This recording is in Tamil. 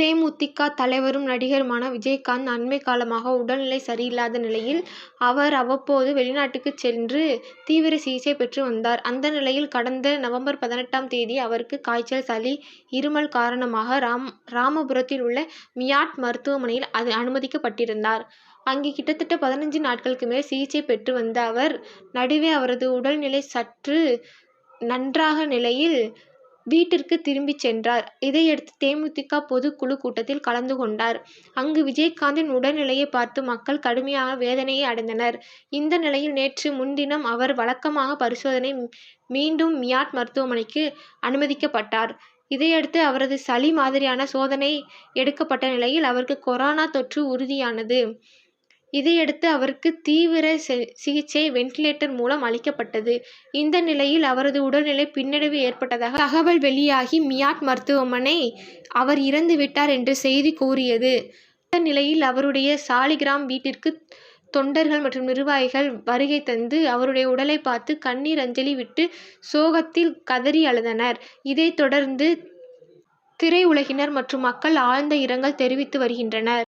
தேமுதிக தலைவரும் நடிகருமான விஜயகாந்த் அண்மை காலமாக உடல்நிலை சரியில்லாத நிலையில் அவர் அவ்வப்போது வெளிநாட்டுக்கு சென்று தீவிர சிகிச்சை பெற்று வந்தார். அந்த நிலையில் கடந்த நவம்பர் பதினெட்டாம் தேதி அவருக்கு காய்ச்சல் சளி இருமல் காரணமாக ராம் ராமபுரத்தில் உள்ள மியாட் மருத்துவமனையில் அனுமதிக்கப்பட்டிருந்தார். அங்கே கிட்டத்தட்ட பதினஞ்சு நாட்களுக்கு மேல் சிகிச்சை பெற்று வந்த அவர் நடுவே அவரது உடல்நிலை சற்று நன்றாக நிலையில் வீட்டிற்கு திரும்பிச் சென்றார். இதையடுத்து தேமுதிக பொதுக்குழு கூட்டத்தில் கலந்து கொண்டார். அங்கு விஜயகாந்தின் உடல்நிலையை பார்த்து மக்கள் கடுமையான வேதனையை அடைந்தனர். இந்த நிலையில் நேற்று முன்தினம் அவர் வழக்கமான பரிசோதனை மீண்டும் மியாட் மருத்துவமனைக்கு அனுமதிக்கப்பட்டார். இதையடுத்து அவரது சளி மாதிரியான சோதனை எடுக்கப்பட்ட நிலையில் அவருக்கு கொரோனா தொற்று உறுதியானது. இதையடுத்து அவருக்கு தீவிர சிகிச்சை வென்டிலேட்டர் மூலம் அளிக்கப்பட்டது. இந்த நிலையில் அவரது உடல்நிலை பின்னடைவு ஏற்பட்டதாக தகவல் வெளியாகி மியாட் மருத்துவமனை அவர் இறந்துவிட்டார் என்று செய்தி கூறியது. இந்த நிலையில் அவருடைய சாலிகிராம் வீட்டிற்கு தொண்டர்கள் மற்றும் நிர்வாகிகள் வருகை தந்து அவருடைய உடலை பார்த்து கண்ணீர் அஞ்சலி விட்டு சோகத்தில் கதறி அழுதனர். இதைத் தொடர்ந்து திரையுலகினர் மற்றும் மக்கள் ஆழ்ந்த இரங்கல் தெரிவித்து வருகின்றனர்.